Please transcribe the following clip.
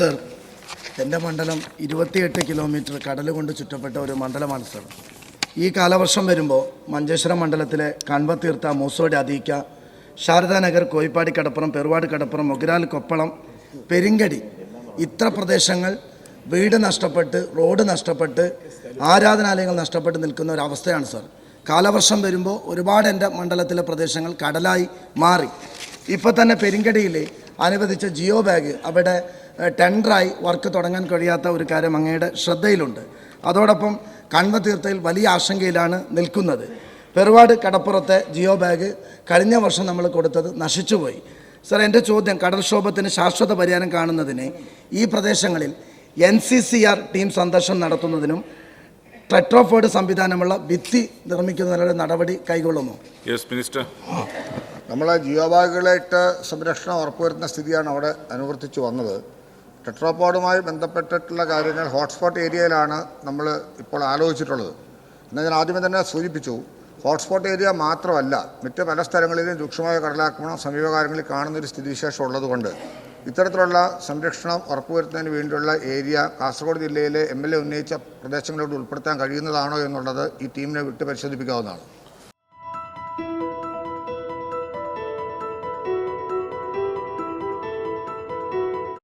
Sir എന്റെ മണ്ഡലം ഇരുപത്തിയെട്ട് കിലോമീറ്റർ കടൽ കൊണ്ട് ചുറ്റപ്പെട്ട ഒരു മണ്ഡലമാണ് സർ. ഈ കാലവർഷം വരുമ്പോൾ മഞ്ചേശ്വരം മണ്ഡലത്തിലെ കൺവത്തീർത്ത മൂസോടി അതീക്ക ശാരദാനഗർ കോയിപ്പാടി കടപ്പുറം പെരുവാട് കടപ്പുറം മൊഗിരാൽ കൊപ്പളം പെരിങ്കടി ഇത്ര പ്രദേശങ്ങൾ വീട് നഷ്ടപ്പെട്ട് റോഡ് നഷ്ടപ്പെട്ട് ആരാധനാലയങ്ങൾ നഷ്ടപ്പെട്ട് നിൽക്കുന്ന ഒരു അവസ്ഥയാണ് സർ. കാലവർഷം വരുമ്പോൾ ഒരുപാട് എന്റെ മണ്ഡലത്തിലെ പ്രദേശങ്ങൾ കടലായി മാറി. ഇപ്പോൾ തന്നെ പെരിങ്കടിയിൽ അനുവദിച്ച ജിയോ ബാഗ് അവിടെ ടെൻഡറായി വർക്ക് തുടങ്ങാൻ കഴിയാത്ത ഒരു കാര്യം അങ്ങയുടെ ശ്രദ്ധയിലുണ്ട്. അതോടൊപ്പം കൺവതീർത്ഥയിൽ വലിയ ആശങ്കയിലാണ് നിൽക്കുന്നത്. പെരുവാട് കടപ്പുറത്തെ ജിയോ ബാഗ് കഴിഞ്ഞ വർഷം നമ്മൾ കൊടുത്തത് നശിച്ചുപോയി. സർ എന്റെ ചോദ്യം കടൽക്ഷോഭത്തിന് ശാശ്വത പരിഹാരം കാണുന്നതിന് ഈ പ്രദേശങ്ങളിൽ N C C R team സന്ദർശനം നടത്തുന്നതിനും ട്രെട്രോഫോർഡ് സംവിധാനമുള്ള ഭിത്തി നിർമ്മിക്കുന്നതിനുള്ള നടപടി കൈകൊള്ളുന്നു യെസ് മിനിസ്റ്റർ. നമ്മൾ ജിയോബാഗുകളായിട്ട് സംരക്ഷണം ഉറപ്പുവരുത്തുന്ന സ്ഥിതിയാണ് അവിടെ അനുവർത്തിച്ചു വന്നത്. ടെട്രോപോഡുമായി ബന്ധപ്പെട്ടിട്ടുള്ള കാര്യങ്ങൾ ഹോട്ട്സ്പോട്ട് ഏരിയയിലാണ് നമ്മൾ ഇപ്പോൾ ആലോചിച്ചിട്ടുള്ളത്. എന്നാൽ ഞാൻ ആദ്യമേ തന്നെ സൂചിപ്പിച്ചു ഹോട്ട്സ്പോട്ട് ഏരിയ മാത്രമല്ല മറ്റ് പല സ്ഥലങ്ങളിലും രൂക്ഷമായ കടലാക്രമണം സമീപകാലങ്ങളിൽ കാണുന്നൊരു സ്ഥിതിവിശേഷം ഉള്ളതുകൊണ്ട് ഇത്തരത്തിലുള്ള സംരക്ഷണം ഉറപ്പുവരുത്തുന്നതിന് വേണ്ടിയുള്ള ഏരിയ കാസർഗോഡ് ജില്ലയിലെ എം എൽ എ ഉന്നയിച്ച പ്രദേശങ്ങളോട് ഉൾപ്പെടുത്താൻ കഴിയുന്നതാണോ എന്നുള്ളത് ഈ ടീമിനെ വിട്ട് പരിശോധിപ്പിക്കാവുന്നതാണ്